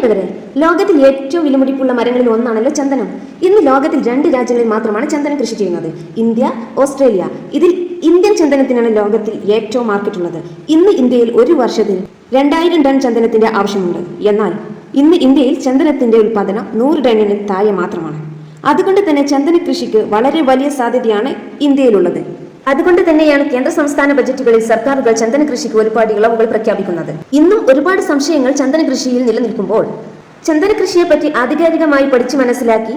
പ്രിയപ്പെട്ടവരെ ലോകത്തിൽ ഏറ്റവും വിലമുടിപ്പുള്ള മരങ്ങളിൽ ഒന്നാണല്ലോ ചന്ദനം. ഇന്ന് ലോകത്തിൽ രണ്ട് രാജ്യങ്ങളിൽ മാത്രമാണ് ചന്ദനം കൃഷി ചെയ്യുന്നത്. India Australia. ഇതിൽ ഇന്ത്യൻ ചന്ദനത്തിനാണ് ലോകത്തിൽ ഏറ്റവും മാർക്കറ്റ് ഉള്ളത്. ഇന്ന് ഇന്ത്യയിൽ ഒരു വർഷത്തിൽ രണ്ടായിരം ടൺ ചന്ദനത്തിന്റെ ആവശ്യമുണ്ട്. എന്നാൽ ഇന്ന് ഇന്ത്യയിൽ ചന്ദനത്തിന്റെ ഉൽപാദനം നൂറ് ടണ്ണിന് താഴെ മാത്രമാണ്. അതുകൊണ്ട് തന്നെ ചന്ദന കൃഷിക്ക് വളരെ വലിയ സാധ്യതയാണ് ഇന്ത്യയിലുള്ളത്. അതുകൊണ്ട് തന്നെയാണ് കേന്ദ്ര സംസ്ഥാന ബജറ്റുകളിൽ സർക്കാരുകൾ ചന്ദന കൃഷിക്ക് ഒരുപാട് ഇളവുകൾ പ്രഖ്യാപിക്കുന്നത്. ഇന്നും ഒരുപാട് സംശയങ്ങൾ ചന്ദന കൃഷിയിൽ നിലനിൽക്കുമ്പോൾ ചന്ദന കൃഷിയെ പറ്റി ആധികാരികമായി പഠിച്ചു മനസ്സിലാക്കി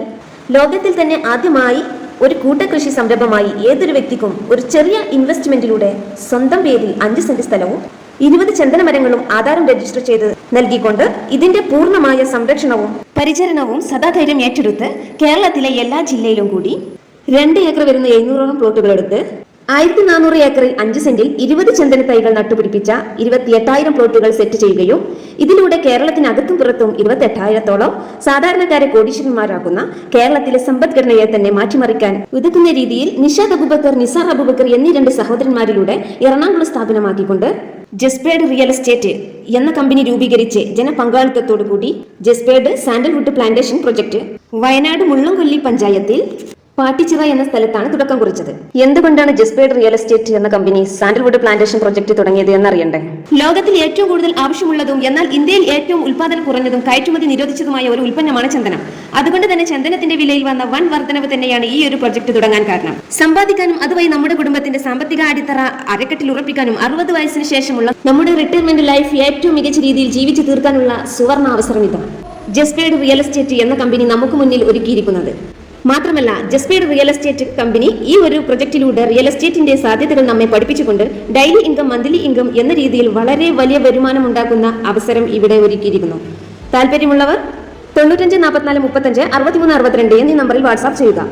ലോകത്തിൽ തന്നെ ആദ്യമായി ഒരു കൂട്ടകൃഷി സംരംഭമായി ഏതൊരു വ്യക്തിക്കും ഒരു ചെറിയ ഇൻവെസ്റ്റ്മെന്റിലൂടെ സ്വന്തം പേരിൽ അഞ്ച് സെന്റ് സ്ഥലവും ഇരുപത് ചന്ദനമരങ്ങളും ആധാരം രജിസ്റ്റർ ചെയ്ത് നൽകിക്കൊണ്ട് ഇതിന്റെ പൂർണമായ സംരക്ഷണവും പരിചരണവും സദാധൈര്യം ഏറ്റെടുത്ത് കേരളത്തിലെ എല്ലാ ജില്ലയിലും കൂടി രണ്ട് ഏക്കർ വരുന്ന എഴുന്നൂറോളം പ്ലോട്ടുകൾ എടുത്ത് ആയിരത്തി നാനൂറ് ഏക്കറിൽ അഞ്ച് സെന്റിൽ ഇരുപത് ചന്ദന തൈകൾ നട്ടുപിടിപ്പിച്ച ഇരുപത്തി എട്ടായിരം പ്ലോട്ടുകൾ സെറ്റ് ചെയ്യുകയും ഇതിലൂടെ കേരളത്തിനകത്തും പുറത്തും ഇരുപത്തി എട്ടായിരത്തോളം സാധാരണക്കാരെ കോടീശ്വരന്മാരാക്കുന്ന കേരളത്തിലെ സമ്പദ്ഘടനയെ തന്നെ മാറ്റിമറിക്കാൻ ഉതകുന്ന രീതിയിൽ നിഷാദ് അബുബക്കർ നിസാർ അബുബക്കർ എന്നീ രണ്ട് സഹോദരന്മാരിലൂടെ എറണാകുളം സ്ഥാപനമാക്കിക്കൊണ്ട് ജസ്പേഡ് റിയൽ എസ്റ്റേറ്റ് എന്ന കമ്പനി രൂപീകരിച്ച് ജനപങ്കാളിത്തത്തോടു കൂടി Jaspade sandalwood plantation project Wayanad Mullankolli പഞ്ചായത്തിൽ പാട്ടിച്ചിറ എന്ന സ്ഥലത്താണ് തുടക്കം കുറിച്ചത്. എന്തുകൊണ്ടാണ് ജസ്പേഡ് റിയൽ എസ്റ്റേറ്റ് എന്ന കമ്പനി സാൻഡൽവുഡ് പ്ലാന്റേഷൻ പ്രൊജക്ട് തുടങ്ങിയത് എന്നറിയണ്ടേ? ലോകത്തിൽ ഏറ്റവും കൂടുതൽ ആവശ്യമുള്ളതും എന്നാൽ ഇന്ത്യയിൽ ഏറ്റവും ഉൽപാദനം കുറഞ്ഞതും കയറ്റുമതി നിരോധിച്ചതുമായ ഒരു ഉൽപ്പന്നമാണ് ചന്ദനം. അതുകൊണ്ട് തന്നെ ചന്ദനത്തിന്റെ വിലയിൽ വന്ന വൻ വർധനവ് തന്നെയാണ് ഈ ഒരു പ്രൊജക്ട് തുടങ്ങാൻ കാരണം. സമ്പാദിക്കാനും അതുവഴി നമ്മുടെ കുടുംബത്തിന്റെ സാമ്പത്തിക അടിത്തറ അരക്കെട്ടിൽ ഉറപ്പിക്കാനും അറുപത് വയസ്സിന് ശേഷമുള്ള നമ്മുടെ റിട്ടയർമെന്റ് ലൈഫ് ഏറ്റവും മികച്ച രീതിയിൽ ജീവിച്ചു തീർക്കാനുള്ള സുവർണ അവസരം ഇതാണ് ജസ്പേഡ് റിയൽ എസ്റ്റേറ്റ് എന്ന കമ്പനി നമുക്ക് മുന്നിൽ ഒരുക്കിയിരിക്കുന്നത്. മാത്രമല്ല ജസ്പീഡ് റിയൽ എസ്റ്റേറ്റ് കമ്പനി ഈ ഒരു പ്രൊജക്ടിലൂടെ റിയൽ എസ്റ്റേറ്റിന്റെ സാധ്യതകൾ നമ്മെ പഠിപ്പിച്ചുകൊണ്ട് ഡെയിലി ഇൻകം മന്ത്ലി ഇൻകം എന്ന രീതിയിൽ വളരെ വലിയ വരുമാനം ഉണ്ടാക്കുന്ന അവസരം ഇവിടെ ഒരുക്കിയിരിക്കുന്നു. താല്പര്യമുള്ളവർ തൊണ്ണൂറ്റഞ്ച് നാൽപ്പത്തിനാല് മുപ്പത്തഞ്ച് അറുപത്തിമൂന്ന് അറുപത്തിരണ്ട് എന്നീ നമ്പറിൽ വാട്സാപ്പ് ചെയ്യുക.